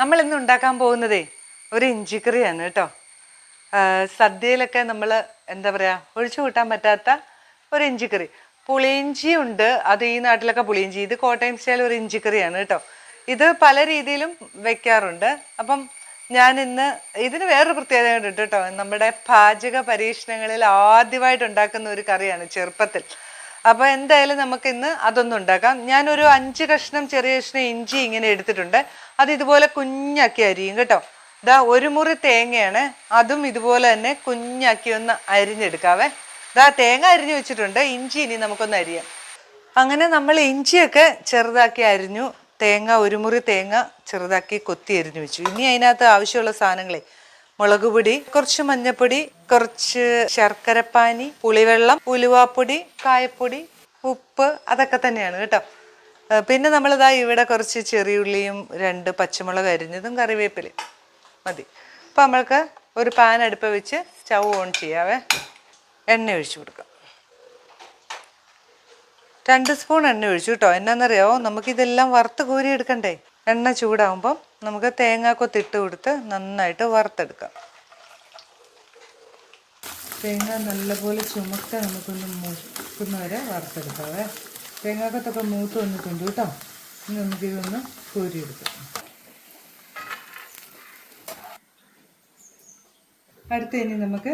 നമ്മൾ ഇന്ന് ഉണ്ടാക്കാൻ പോകുന്നതേ ഒരു ഇഞ്ചിക്കറിയാണ് കേട്ടോ. സദ്യയിലൊക്കെ നമ്മൾ എന്താ പറയുക ഒഴിച്ചു കൂട്ടാൻ പറ്റാത്ത ഒരു ഇഞ്ചിക്കറി. പുളിയിഞ്ചി ഉണ്ട്. അത് ഈ നാട്ടിലൊക്കെ പുളിയിഞ്ചി. ഇത് കോട്ടയം സ്റ്റൈൽ ഒരു ഇഞ്ചിക്കറിയാണ് കേട്ടോ. ഇത് പല രീതിയിലും വെക്കാറുണ്ട്. അപ്പം ഞാൻ ഇന്ന് ഇതിന് വേറൊരു പ്രത്യേകത ഉണ്ട് കേട്ടോ. നമ്മുടെ പാചക പരീക്ഷണങ്ങളിൽ ആദ്യമായിട്ട് ഉണ്ടാക്കുന്ന ഒരു കറിയാണ് ചെറുപ്പത്തിൽ. അപ്പോൾ എന്തായാലും നമുക്ക് ഇന്ന് അതൊന്നും ഉണ്ടാക്കാം. ഞാനൊരു അഞ്ച് കഷ്ണം ചെറിയ കഷ്ണം ഇഞ്ചി ഇങ്ങനെ എടുത്തിട്ടുണ്ട്. അത് ഇതുപോലെ കുഞ്ഞാക്കി അരിയും കേട്ടോ. ഇതാ ഒരു മുറി തേങ്ങയാണ്. അതും ഇതുപോലെ തന്നെ കുഞ്ഞാക്കി ഒന്ന് അരിഞ്ഞെടുക്കാവേ. ഇതാ തേങ്ങ അരിഞ്ഞു വെച്ചിട്ടുണ്ട്. ഇഞ്ചി ഇനി നമുക്കൊന്ന് അരിയാം. അങ്ങനെ നമ്മൾ ഇഞ്ചിയൊക്കെ ചെറുതാക്കി അരിഞ്ഞു. തേങ്ങ ഒരു മുറി തേങ്ങ ചെറുതാക്കി കൊത്തി അരിഞ്ഞു വെച്ചു. ഇനി അതിനകത്ത് ആവശ്യമുള്ള സാധനങ്ങളെ മുളക് പൊടി കുറച്ച് മഞ്ഞപ്പൊടി കുറച്ച് ശർക്കരപ്പാനി പുളിവെള്ളം ഉലുവാപ്പൊടി കായപ്പൊടി ഉപ്പ് അതൊക്കെ തന്നെയാണ് കേട്ടോ. പിന്നെ നമ്മളിതാ ഇവിടെ കുറച്ച് ചെറിയുള്ളിയും രണ്ട് പച്ചമുളക് അരിഞ്ഞതും കറിവേപ്പിലയും. മതി. അപ്പം നമ്മൾക്ക് ഒരു പാൻ അടുപ്പ് വെച്ച് സ്റ്റൗ ഓൺ ചെയ്യാവേ. എണ്ണ ഒഴിച്ചു കൊടുക്കാം. രണ്ട് സ്പൂൺ എണ്ണ ഒഴിച്ചു കേട്ടോ. എന്നാന്നറിയാവോ? നമുക്കിതെല്ലാം വറുത്ത് കോരി എടുക്കണ്ടേ എണ്ണ ചൂടാകുമ്പം നമുക്ക് തേങ്ങാക്കൊത്തിട്ട് കൊടുത്ത് നന്നായിട്ട് വറുത്തെടുക്കാം. തേങ്ങ നല്ലപോലെ ചുമക്ക നമുക്കൊന്ന് മൂക്കുന്ന വരെ വറുത്തെടുക്കാവേ. തേങ്ങാക്കത്തൊക്കെ മൂത്ത് വന്നിട്ടുണ്ട് കേട്ടോ. ഇനി നമുക്കിതൊന്ന് കോരിയെടുക്കാം. അടുത്ത ഇനി നമുക്ക്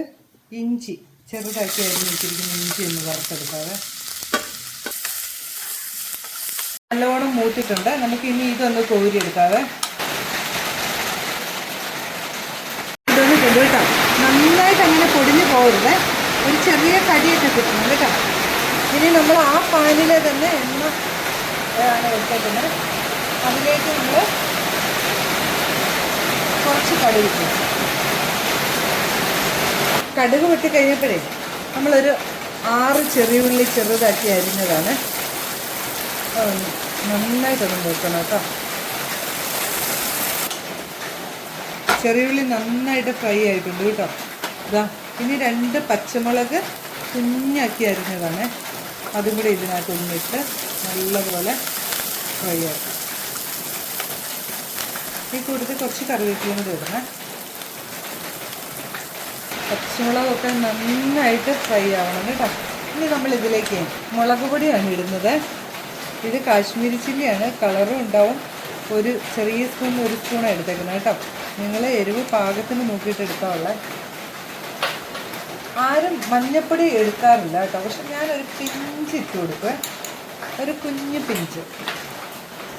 ഇഞ്ചി ചെറുതാക്കി അരിഞ്ഞിട്ടിരിക്കുന്ന ഇഞ്ചി ഒന്ന് വറുത്തെടുക്കാവേ. നല്ലവണ്ണം മൂത്തിട്ടുണ്ട്. നമുക്ക് ഇനി ഇതൊന്ന് കോരിയെടുക്കാവേ. ഇതൊന്ന് കേട്ടോ. നന്നായിട്ട് അങ്ങനെ പൊടിഞ്ഞു പോകരുത്. ഒരു ചെറിയ കടിയൊക്കെ കിട്ടണം കേട്ടോ. ഇനി നമ്മൾ ആ പാനിൽ തന്നെ എണ്ണ ആണ് വെച്ചേക്കുന്നത് അതിലേക്ക് നമ്മൾ കുറച്ച് കടുക് ഇട്ടു കടുക് പൊട്ടി കഴിഞ്ഞപ്പോഴേ നമ്മളൊരു ആറ് ചെറിയ ഉള്ളി ചെറുതാക്കി അരിഞ്ഞതാണ്. നന്നായിട്ടൊന്ന് നോക്കണം കേട്ടോ. ചെറിയുള്ളി നന്നായിട്ട് ഫ്രൈ ആയിട്ടുണ്ട് കേട്ടോ. ഇതാ ഇനി രണ്ട് പച്ചമുളക് കുഞ്ഞാക്കി അരിഞ്ഞതാണ്. അതും കൂടി ഇതിനകത്ത് ഒന്നിട്ട് നല്ലപോലെ ഫ്രൈ ആക്കാം. ഈ കൂട്ടത്തിൽ കുറച്ച് കറിവേപ്പിലയും കൂടി ഇടണേ. പച്ചമുളകൊക്കെ നന്നായിട്ട് ഫ്രൈ ആവണം കേട്ടോ. ഇനി നമ്മൾ ഇതിലേക്ക് മുളക് പൊടിയാണ് ഇടുന്നത്. ഇത് കാശ്മീരി ചില്ലിയാണ്. കളറും ഉണ്ടാവും. ഒരു ചെറിയ സ്പൂൺ ഒരു സ്പൂണാണ് എടുത്തേക്കുന്നത് കേട്ടോ. നിങ്ങൾ എരിവ് പാകത്തിന് നോക്കിയിട്ട് എടുക്കാവുള്ള ആരും മഞ്ഞപ്പൊടി എടുക്കാറില്ല കേട്ടോ. പക്ഷെ ഞാനൊരു പിഞ്ച് ഇട്ട് കൊടുക്കുക ഒരു കുഞ്ഞു പിഞ്ച്.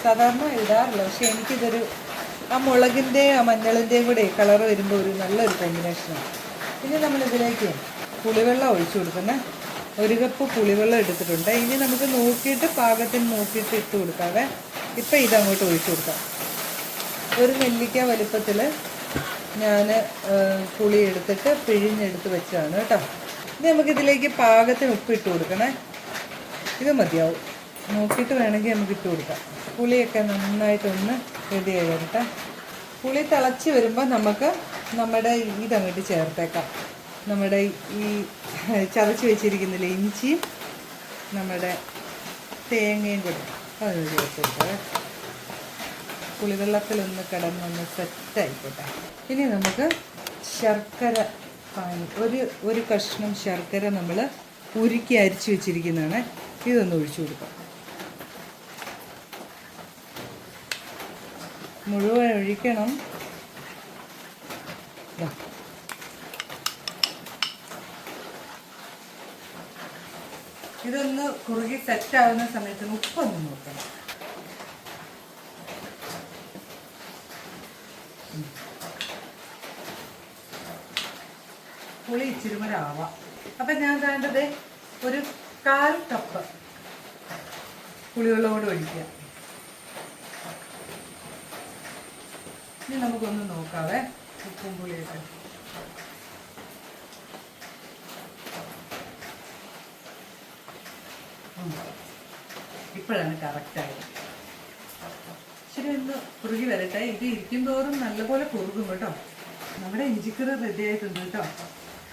സാധാരണ ഇടാറില്ല. പക്ഷെ എനിക്കിതൊരു ആ മുളകിന്റെയും ആ മഞ്ഞളിന്റെയും കൂടെ കളർ വരുമ്പോൾ ഒരു നല്ലൊരു കോമ്പിനേഷനാണ്. ഇനി നമ്മളിതിലേക്ക് പുളിവെള്ളം ഒഴിച്ചു കൊടുക്കുന്നത് ഒരു കപ്പ് പുളിവെള്ളം എടുത്തിട്ടുണ്ട്. ഇനി നമുക്ക് നോക്കിയിട്ട് പാകത്തിന് നോക്കിയിട്ട് ഇട്ട് കൊടുക്കാവേ. ഇപ്പം ഇതങ്ങോട്ട് ഒഴിച്ചു കൊടുക്കാം. ഒരു നെല്ലിക്ക വലുപ്പത്തിൽ ഞാൻ പുളി എടുത്തിട്ട് പിഴിഞ്ഞെടുത്ത് വെച്ചതാണ് കേട്ടോ. ഇത് നമുക്കിതിലേക്ക് പാകത്തിന് ഉപ്പ് ഇട്ട് കൊടുക്കണേ. ഇത് മതിയാവും. നോക്കിയിട്ട് വേണമെങ്കിൽ നമുക്ക് ഇട്ട് കൊടുക്കാം. പുളിയൊക്കെ നന്നായിട്ടൊന്ന് റെഡി ആയിട്ട് പുളി തിളച്ച് വരുമ്പോൾ നമുക്ക് നമ്മുടെ ഇതങ്ങോട്ട് ചേർത്തേക്കാം. നമ്മുടെ ഈ ചതച്ച് വെച്ചിരിക്കുന്നില്ല ഇഞ്ചിയും നമ്മുടെ തേങ്ങയും കൂടെ അതൊന്ന് ചേർത്തെടുക്കാം പുളിവെള്ളത്തിലൊന്ന് കിടന്നൊന്ന് സെറ്റായിക്കോട്ടെ. ഇനി നമുക്ക് ശർക്കര പാനി ഒരു ഒരു കഷ്ണം ശർക്കര നമ്മൾ ഉരുക്കി അരിച്ചു വെച്ചിരിക്കുന്നതാണ്. ഇതൊന്ന് ഒഴിച്ചു കൊടുക്കാം. മുഴുവൻ ഒഴിക്കണം. ഇതൊന്ന് കുറുകി സെറ്റ് ആവുന്ന സമയത്ത് ഉപ്പൊന്ന് നോക്കണം പുളി ഇച്ചിരി കൂടെ ആവാം. അപ്പം ഞാൻ വേണ്ടത് ഒരു കാൽ കപ്പ് പുളിവെള്ളം കൂടെ ഒഴിക്കുക. ഇനി നമുക്കൊന്ന് നോക്കാവേ ഉപ്പും പുളിയൊക്കെ. ഇപ്പോഴാണ് കറക്റ്റായത് ശരി ഒന്ന് കുറുകി വരട്ടെ. ഇത് ഇരിക്കും തോറും നല്ലപോലെ കുറുകും കേട്ടോ. നമ്മുടെ ഇഞ്ചിക്കറി റെഡി ആയിട്ടുണ്ട് കേട്ടോ.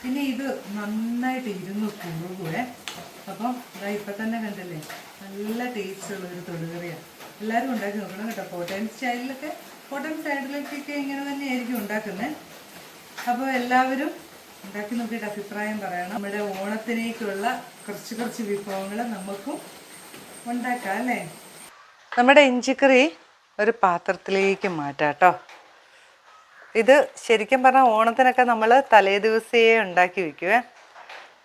ഇനി ഇത് നന്നായിട്ട് ഇരുന്ന് കുറുകുവേ അപ്പം ഇതാ ഇപ്പം തന്നെ കണ്ടല്ലേ നല്ല ടേസ്റ്റ് ഒരു തൊടുകറിയാണ് എല്ലാവരും ഉണ്ടാക്കി നോക്കണം കേട്ടോ. കോട്ടയം സ്റ്റൈലിലൊക്കെ കോട്ടയം സ്റ്റൈലിലേക്കൊക്കെ ഇങ്ങനെ തന്നെയായിരിക്കും ഉണ്ടാക്കുന്നത് അപ്പോൾ എല്ലാവരും ഉണ്ടാക്കി നോക്കിയിട്ട് അഭിപ്രായം പറയണം. നമ്മുടെ ഓണത്തിനേക്കുള്ള കുറച്ച് കുറച്ച് വിഭവങ്ങൾ നമുക്കും ഉണ്ടാക്കാം അല്ലേ? നമ്മുടെ ഇഞ്ചിക്കറി ഒരു പാത്രത്തിലേക്ക് മാറ്റാം കേട്ടോ. ഇത് ശരിക്കും പറഞ്ഞാൽ ഓണത്തിനൊക്കെ നമ്മൾ തലേ ദിവസേ ഉണ്ടാക്കി വയ്ക്കുവേ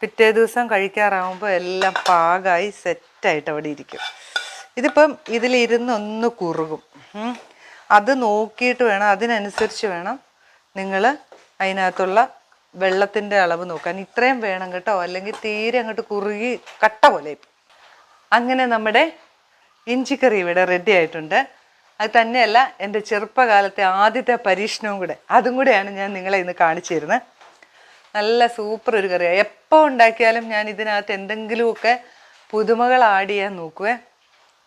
പിറ്റേ ദിവസം കഴിക്കാറാവുമ്പോൾ എല്ലാം പാകമായി സെറ്റായിട്ട് അവിടെ ഇരിക്കും. ഇതിപ്പം ഇതിലിരുന്ന് ഒന്ന് കുറുകും. അത് നോക്കിയിട്ട് വേണം അതിനനുസരിച്ച് വേണം നിങ്ങൾ അതിനകത്തുള്ള വെള്ളത്തിന്റെ അളവ് നോക്കാൻ. ഇത്രയും വേണം കേട്ടോ. അല്ലെങ്കിൽ തീരെ അങ്ങോട്ട് കുറുകി കട്ട പോലെ. അങ്ങനെ നമ്മുടെ ഇഞ്ചിക്കറി ഇവിടെ റെഡി ആയിട്ടുണ്ട്. അത് തന്നെയല്ല എന്റെ ചെറുപ്പകാലത്തെ ആദ്യത്തെ പരീക്ഷണവും കൂടെ. അതും കൂടെയാണ് ഞാൻ നിങ്ങളെ ഇന്ന് കാണിച്ചു തരുന്നത്. നല്ല സൂപ്പർ ഒരു കറിയാണ് എപ്പോൾ ഉണ്ടാക്കിയാലും ഞാൻ ഇതിനകത്ത് എന്തെങ്കിലുമൊക്കെ പുതുമകൾ ആഡ് ചെയ്യാൻ നോക്കുവേ.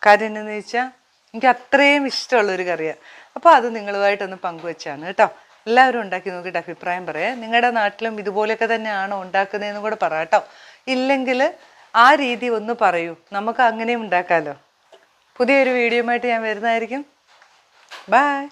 കാര്യം എന്താണെന്ന് വെച്ചാൽ എനിക്ക് അത്രയും ഇഷ്ടമുള്ളൊരു കറിയാണ് അപ്പോൾ അത് നിങ്ങളുമായിട്ടൊന്ന് പങ്കുവെച്ചാണ് കേട്ടോ. എല്ലാവരും ഉണ്ടാക്കി നോക്കിയിട്ട് അഭിപ്രായം പറയാം. നിങ്ങളുടെ നാട്ടിലും ഇതുപോലെയൊക്കെ തന്നെയാണോ ഉണ്ടാക്കുന്നതെന്ന് കൂടെ പറ കേട്ടോ. ഇല്ലെങ്കിൽ ആ രീതി ഒന്ന് പറയൂ. നമുക്ക് അങ്ങനെയും ഉണ്ടാക്കാമല്ലോ പുതിയൊരു വീഡിയോ ആയിട്ട് ഞാൻ വരുന്നതായിരിക്കും. Bye.